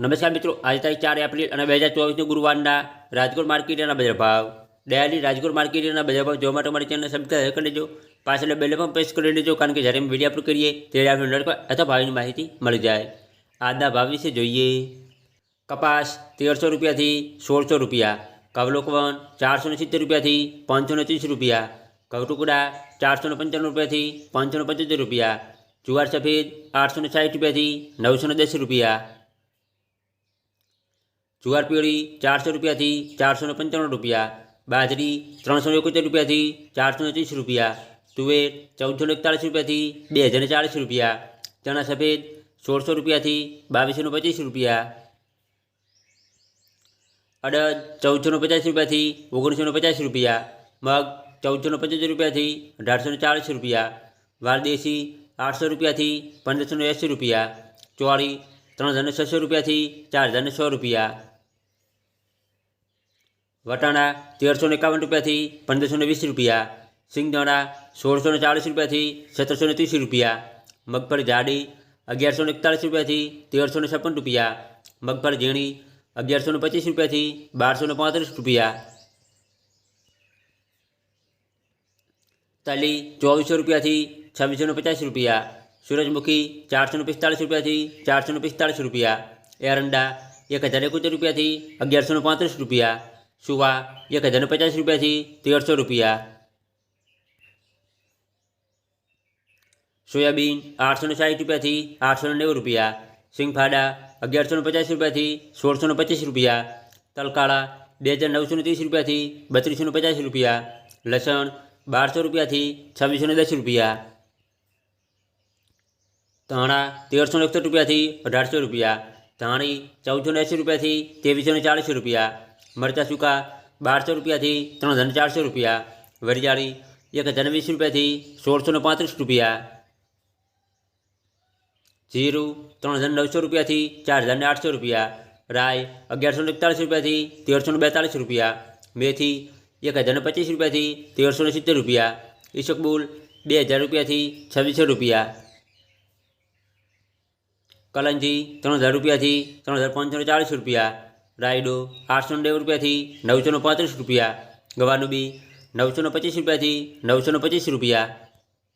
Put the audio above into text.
નમસ્કાર મિત્રો આજે તારીખ ચાર એપ્રિલ અને બે હજાર ચોવીસની ગુરુવારના રાજકોટ માર્કેટના બજાર ભાવ ડેલી રાજકોટ માર્કેટના બજાર ભાવ જોવા માટે અમારી ચેનલ સબસ્ક્રાઈબ કરી લેજો પાછળ બેલ પણ પ્રેસ કરી લેજો કારણ કે જ્યારે અમે વિડીયો અપલોડ કરીએ ત્યારે આપણે નડકો અથવા ભાવની માહિતી મળી જાય આજના ભાવ વિશે જોઈએ કપાસ તેરસો રૂપિયાથી સોળસો રૂપિયા કવલોકવન ચારસો ને સિત્તેર રૂપિયાથી પાંચસો ને ત્રીસ રૂપિયા કવટુકડા ચારસો ને પંચાણું રૂપિયાથી પાંચસો ને પંચોતેર રૂપિયા જુવાર સફેદ આઠસો ને સાઠ રૂપિયાથી નવસો ને દસ રૂપિયા જુવાર ચારસો રૂપિયાથી ચારસો પંચાણું રૂપિયા, બાજરી ત્રણસો એકોતેર રૂપિયાથી ચારસો ત્રીસ રૂપિયા, તુવેર ચૌદસો એકતાળીસ રૂપિયાથી બે હજાર ચાળીસ રૂપિયા, ચણા સફેદ સોળસો રૂપિયાથી બાવીસો પચીસ રૂપિયા, અડદ ચૌદસો પચાસ રૂપિયાથી ઓગણીસો પચાસ રૂપિયા, મગ ચૌદસો પંચોતેર રૂપિયાથી અઢારસો ચાળીસ રૂપિયા વારદેશી આઠસો રૂપિયાથી પંદરસો એંસી રૂપિયા, ચોળી ત્રણ હજાર છસો રૂપિયાથી ચાર હજાર સો રૂપિયા વટાણા તેરસો ને એકાવન રૂપિયાથી પંદરસો ને વીસ રૂપિયા સિંગદાણા સોળસો ને ચાળીસ રૂપિયાથી સત્તરસો ને ત્રીસ રૂપિયા મગફળી જાડી અગિયારસો ને એકતાળીસ રૂપિયાથી તેરસો ને છપ્પન રૂપિયા મગફળી ઝીણી અગિયારસો ને પચીસ રૂપિયાથી બારસો ને પાંત્રીસ રૂપિયા તલી ચોવીસો રૂપિયાથી છવ્વીસો ને પચાસ રૂપિયા સૂરજમુખી ચારસો ને પિસ્તાળીસ રૂપિયાથી ચારસો ને પિસ્તાળીસ રૂપિયા એરંડા એક હજાર એકોતેર રૂપિયાથી અગિયારસો ને પાંત્રીસ રૂપિયા સુવા એક હજાર ને પચાસ રૂપિયાથી તેરસો રૂપિયા સોયાબીન આઠસો ને સાઠ રૂપિયાથી આઠસો ને નેવું રૂપિયા સિંગફાડા અગિયારસો ને પચાસ રૂપિયાથી સોળસો ને પચીસ રૂપિયા તલકાળા બે હજાર નવસો ને ત્રીસ રૂપિયાથી બત્રીસો ને પચાસ રૂપિયા લસણ બારસો રૂપિયાથી છવ્વીસો ને દસ રૂપિયા ધાણા તેરસો ને એકસઠ રૂપિયાથી અઢારસો રૂપિયા ધાણી ચૌદસો ને એંસી રૂપિયાથી ત્રેવીસો ને ચાળીસ રૂપિયા મરચાં સૂકા બારસો રૂપિયાથી ત્રણ હજાર ને ચારસો રૂપિયા વરિયાળી એક હજાર ને વીસ રૂપિયાથી સોળસો ને પાંત્રીસ રૂપિયા જીરું ત્રણ હજાર નવસો રૂપિયાથી ચાર હજાર ને આઠસો રૂપિયા રાય અગિયારસો ને એકતાળીસ રૂપિયાથી તેરસો ને બેતાળીસ રૂપિયા મેથી એક હજાર ને પચીસ રૂપિયાથી તેરસો ને સિત્તેર રૂપિયા ઈસકબુલ બે હજાર રૂપિયાથી છવ્વીસો રૂપિયા કલંજી ત્રણ હજાર રૂપિયાથી ત્રણ હજાર પાંચસો ને ચાળીસ રૂપિયા રાયડો આઠસો નેવું રૂપિયાથી નવસો પાંત્રીસ રૂપિયા ગવાનું બી નવસો પચીસ રૂપિયાથી નવસો પચીસ રૂપિયા